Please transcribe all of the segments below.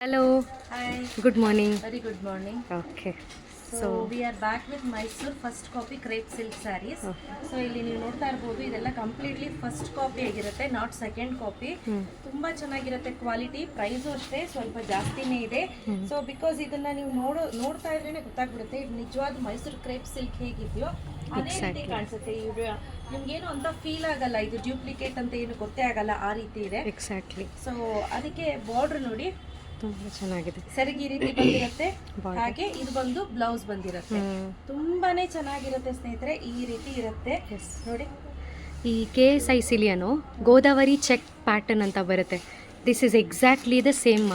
Hello Hi, good morning very good morning. Okay So, we are back with Mysore first copy crepe silk sarees. So ಇಲ್ಲಿ ನೀವು ನೋಡ್ತಾ ಇರ್ಬೋದು ಇದೆಲ್ಲ completely first copy ಆಗಿರುತ್ತೆ not second copy ತುಂಬಾ ಚೆನ್ನಾಗಿರುತ್ತೆ quality price ಅಷ್ಟೇ ಸ್ವಲ್ಪ ಜಾಸ್ತಿನೇ ಇದೆ. ಸೊ ಬಿಕಾಸ್ ಇದನ್ನ ನೀವು ನೋಡೋ ನೋಡ್ತಾ ಇದ್ರೇನೆ ಗೊತ್ತಾಗ್ಬಿಡುತ್ತೆ ಇದು ನಿಜವಾದ ಮೈಸೂರು ಕ್ರೇಪ್ ಸಿಲ್ಕ್ ಹೇಗಿದೆಯೋ ಅದೇ ರೀತಿ ಕಾಣಿಸುತ್ತೆ. ಇವ್ರು ನಿಮ್ಗೇನು ಅಂತ ಫೀಲ್ ಆಗಲ್ಲ ಇದು ಡ್ಯೂಪ್ಲಿಕೇಟ್ ಅಂತ ಏನು ಗೊತ್ತೇ ಆಗಲ್ಲ ಆ ರೀತಿ ಇದೆ. ಎಕ್ಸಾಕ್ಟ್ಲಿ ಸೊ ಅದಕ್ಕೆ ಬಾರ್ಡರ್ ನೋಡಿ ತುಂಬ ಚೆನ್ನಾಗಿದೆ. ಸರಿಗೆ ಈ ರೀತಿ ಬಂದಿರುತ್ತೆ. ಹಾಗೆ ಇದು ಬಂದು ಬ್ಲೌಸ್ ಬಂದಿರುತ್ತೆ. ತುಂಬಾನೇ ಚೆನ್ನಾಗಿರುತ್ತೆ ಸ್ನೇಹಿತರೆ ಈ ರೀತಿ ಇರುತ್ತೆ. ನೋಡಿ. ಈ ಕೆ ಎಸ್ ಐ ಸಿಲಿಯನು ಗೋದಾವರಿ ಚೆಕ್ ಪ್ಯಾಟರ್ನ್ ಅಂತ ಬರುತ್ತೆ. This is exactly the same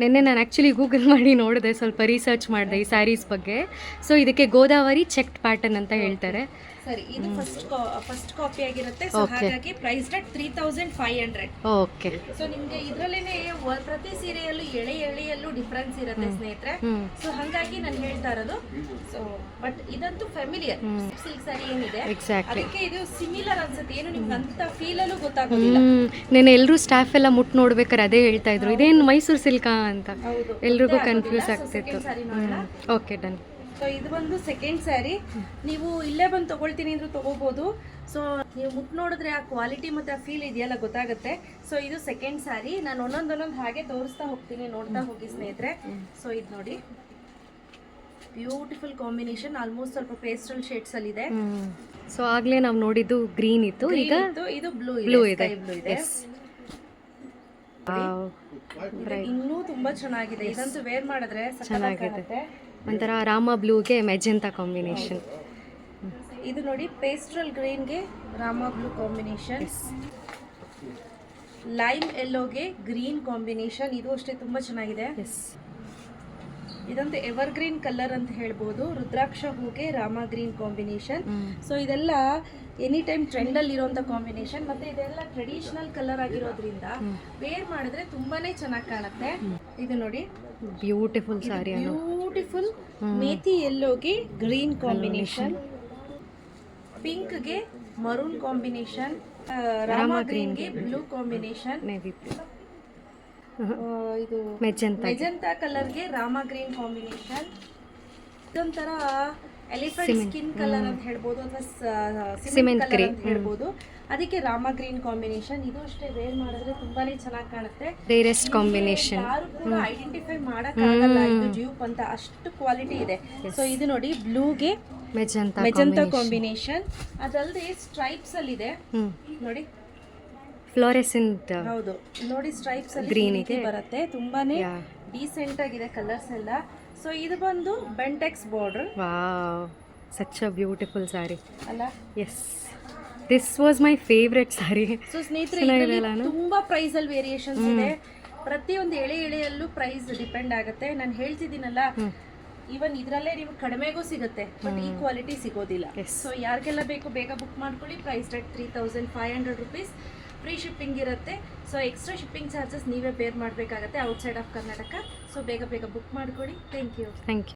ನಿನ್ನೆ ನಾನು ಆ್ಯಕ್ಚುಲಿ ಗೂಗಲ್ ಮಾಡಿ ನೋಡಿದೆ ಸ್ವಲ್ಪ ರಿಸರ್ಚ್ ಮಾಡಿದೆ ಈ ಸ್ಯಾರೀಸ್ ಬಗ್ಗೆ. ಸೊ ಇದಕ್ಕೆ ಗೋದಾವರಿ ಚೆಕ್ ಪ್ಯಾಟರ್ನ್ ಅಂತ ಹೇಳ್ತಾರೆ. ಸರಿ ಇದು ಫಸ್ಟ್ ಫಸ್ಟ್ ಕಾಪಿ ಆಗಿರುತ್ತೆ. ಸೊ ಹಾಗಾಗಿ price rate three thousand five hundred okay so ನಿಮ್ಗೆ ಇದ್ರಲ್ಲೇನೆ ಪ್ರತಿ ಸೀರೆಯಲ್ಲೂ ಎಳೆ ಎಳೆಯಲ್ಲೂ ಡಿಫ್ರೆನ್ಸ್ ಇರುತ್ತೆ ಸ್ನೇಹಿತರೆ. ಸೊ ಹಾಗಾಗಿ ನಾನು ಹೇಳ್ತಾ ಇರೋದು ಸೊ ಬಟ್ ಇದಂತೂ ಫ್ಯಾಮಿಲಿಯರ್ ಸಿಲ್ಕ್ ಸಾರಿ ಏನಿದೆ? ಅದಕ್ಕೆ ಇದು ಸಿಮಿಲರ್ ಅನ್ಸುತ್ತೆ. ಏನು ನಿಮ್ಗೆ ಅಂತ ಫೀಲಲ್ಲೂ ಗೊತ್ತಾಗೋದಿಲ್ಲ. ಹ್ಮ್. ಎಲ್ಲರೂ ಸ್ಟಾಫ್ ಎಲ್ಲ ಮುಟ್ ನೋಡ್ಬೇಕಾರೆ ಅದೇ ಹೇಳ್ತಾ ಇದ್ರು. ಇದೇನು ಮೈಸೂರು ಸಿಲ್ಕಾ ಅಂತ? ಎಲ್ರಿಗೂ ಕನ್ಫ್ಯೂಸ್ ಆಗ್ತಿತ್ತು. ಓಕೆ ಡನ್ ಸೊ ಇದು ಬಂದು ಸೆಕೆಂಡ್ ಸ್ಯಾರಿ ನೀವು ಇಲ್ಲೇ ಬಂದು ತಗೊಳ್ತೀನಿ ಅಂದ್ರೂ ತಗೋಬಹುದು ಸೊ ನೀವು ಮುಟ್ ನೋಡಿದ್ರೆ ಆ ಕ್ವಾಲಿಟಿ ಮತ್ತೆ ಆ ಫೀಲ್ ಇದೆಯಲ್ಲ ಗೊತ್ತಾಗುತ್ತೆ. ಸೊ ಇದು ಸೆಕೆಂಡ್ ಸ್ಯಾರಿ ನಾನು ಒಂದೊಂದೊಂದೊಂದು ಹಾಗೆ ತೋರಿಸ್ತಾ ಹೋಗ್ತೀನಿ ನೋಡ್ತಾ ಹೋಗಿ ಸ್ನೇಹಿತರೆ. ಸೊ ಇದು ನೋಡಿ. ಬ್ಯೂಟಿಫುಲ್ ಕಾಂಬಿನೇಷನ್ ಆಲ್ಮೋಸ್ಟ್ ಸ್ವಲ್ಪ ಪೇಸ್ಟಲ್ ಶೇಡ್ಸ್ ಅಲ್ಲಿ ಇದೆ. ಸೊ ಆಗ್ಲೇ ನಾವು ನೋಡಿದ್ದು ಗ್ರೀನ್ ಇತ್ತು. ಈಗ ಇದು ಬ್ಲೂ ಬ್ಲೂ ಇದೆ. ಬ್ಲೂ. ಇದು. ಇನ್ನೂ ತುಂಬಾ ಚೆನ್ನಾಗಿದೆ. ಇದಂತೂ ವೇರ್ ಮಾಡಿದ್ರೆ ಚೆನ್ನಾಗಿದೆ. ಒಂಥರ ರಾಮ ಬ್ಲೂಗೆ ಮೆಜೆಂತಾ ಕಾಂಬಿನೇಷನ್. ಇದು ನೋಡಿ ಪೇಸ್ಟ್ರಲ್ ಗ್ರೀನ್ಗೆ ರಾಮ ಬ್ಲೂ ಕಾಂಬಿನೇಷನ್. ಲೈಮ್ ಎಲ್ಲೋಗೆ ಗ್ರೀನ್ ಕಾಂಬಿನೇಷನ್. ಇದು ಅಷ್ಟೇ ತುಂಬಾ ಚೆನ್ನಾಗಿದೆ. ಇದಂತೂ ಎವರ್ ಗ್ರೀನ್ ಕಲರ್ ಅಂತ ಹೇಳ್ಬೋದು. ರುದ್ರಾಕ್ಷ ಹೂಗೆ ರಾಮ ಗ್ರೀನ್ ಕಾಂಬಿನೇಷನ್ ಸೊ ಇದೆಲ್ಲ ಎನಿ ಟೈಮ್ ಟ್ರೆಂಡ್ ಅಲ್ಲಿ ಇರುವಂತ ಕಾಂಬಿನೇಷನ್ ಮತ್ತೆ ಇದೆಲ್ಲ ಟ್ರೆಡಿಷನಲ್ ಕಲರ್ ಆಗಿರೋದ್ರಿಂದ ವೇರ್ ಮಾಡಿದ್ರೆ ತುಂಬಾನೇ ಚೆನ್ನಾಗಿ ಕಾಣುತ್ತೆ. ಇದು ನೋಡಿ. ಬ್ಯೂಟಿಫುಲ್ ಸಾರಿ ಬ್ಯೂಟಿಫುಲ್ ಮೇತಿ ಎಲ್ಲೋಗೆ ಗ್ರೀನ್ ಕಾಂಬಿನೇಷನ್ ಪಿಂಕ್ಗೆ ಮರೂನ್ ಕಾಂಬಿನೇಷನ್ ರಾಮ ಗ್ರೀನ್ಗೆ ಬ್ಲೂ ಕಾಂಬಿನೇಷನ್ ಇದು ಮೆಜೆಂತಾ. ಮೆಜಂತಾ ಕಲರ್ಗೆ ರಾಮ ಗ್ರೀನ್ ಕಾಂಬಿನೇಷನ್. ಇದೊಂಥರ ಎಲಿಫೆಂಟ್ ಸ್ಕಿನ್ ಕಲರ್ ಅಂತ ಹೇಳ್ಬೋದು ಅಥವಾ ಸಿಮೆಂಟ್ ಕಲರ್ ಅಂತ ಹೇಳ್ಬೋದು. ಅದಕ್ಕೆ ರಾಮ ಗ್ರೀನ್ ಕಾಂಬಿನೇಷನ್. ಇದು ಅಷ್ಟೇ ವೇರ್ ಮಾಡಿದ್ರೆ ತುಂಬಾನೇ ಚೆನ್ನಾಗಿ ಕಾಣುತ್ತೆ. ರೇರೆಸ್ಟ್ ಕಾಂಬಿನೇಷನ್ ಯಾರು ಕೂಡ ಐಡೆಂಟಿಫೈ ಮಾಡಕ್ಕಾಗಲ್ಲ. ಇದು ಜ್ಯೂಪ್ ಅಂತ ಅಷ್ಟು ಕ್ವಾಲಿಟಿ ಇದೆ. ಸೊ ಇದು ನೋಡಿ ಬ್ಲೂಗೆ ಮೆಜೆಂತಾ ಮೆಜಂತಾ ಕಾಂಬಿನೇಷನ್ ಅದಲ್ಲದೆ ಸ್ಟ್ರೈಪ್ಸ್ ಅಲ್ಲಿ ಇದೆ ನೋಡಿ. ಫ್ಲೋರೆಸೆಂಟ್ ಹೌದು. ನೋಡಿ ಸ್ಟ್ರೈಪ್ಸ್ ಗ್ರೀನ್ ಇದೆ. ಬರುತ್ತೆ. ತುಂಬಾನೇ. ಡೀಸೆಂಟ್ ಆಗಿದೆ ಕಲರ್ಸ್ ಎಲ್ಲ. ಸೊ ಇದು ಬಂದು Bentex border wow such a beautiful sari ಅಲ್ಲ? Yes this was my favourite sari so ಸ್ನೇಹಿತರೆ ತುಂಬಾ ಪ್ರೈಸ್ ಅಲ್ಲಿ ವೇರಿಯೇಷನ್ಸ್ ಇದೆ. ಪ್ರತಿಯೊಂದು ಎಳೆ ಎಳೆಯಲ್ಲೂ ಪ್ರೈಸ್ ಡಿಪೆಂಡ್ ಆಗುತ್ತೆ. ನಾನು ಹೇಳ್ತಿದ್ದೀನಲ್ಲ ಈವನ್ ಇದರಲ್ಲೇ ನಿಮ್ಗೆ ಕಡಿಮೆಗೂ ಸಿಗುತ್ತೆ ಬಟ್ ಈ ಕ್ವಾಲಿಟಿ ಸಿಗೋದಿಲ್ಲ. ಸೊ ಯಾರಿಗೆಲ್ಲ ಬೇಕು ಬೇಗ ಬುಕ್ ಮಾಡ್ಕೊಳ್ಳಿ. Price rate three thousand five hundred rupees free shipping ಇರುತ್ತೆ. ಸೊ ಎಕ್ಸ್ಟ್ರಾ ಶಿಪ್ಪಿಂಗ್ ಚಾರ್ಜಸ್ ನೀವೇ ಪೇರ್ ಮಾಡಬೇಕಾಗತ್ತೆ ಔಟ್ಸೈಡ್ ಆಫ್ ಕರ್ನಾಟಕ ಸೊ ಬೇಗ ಬೇಗ ಬುಕ್ ಮಾಡಿಕೊಡಿ. Thank you thank you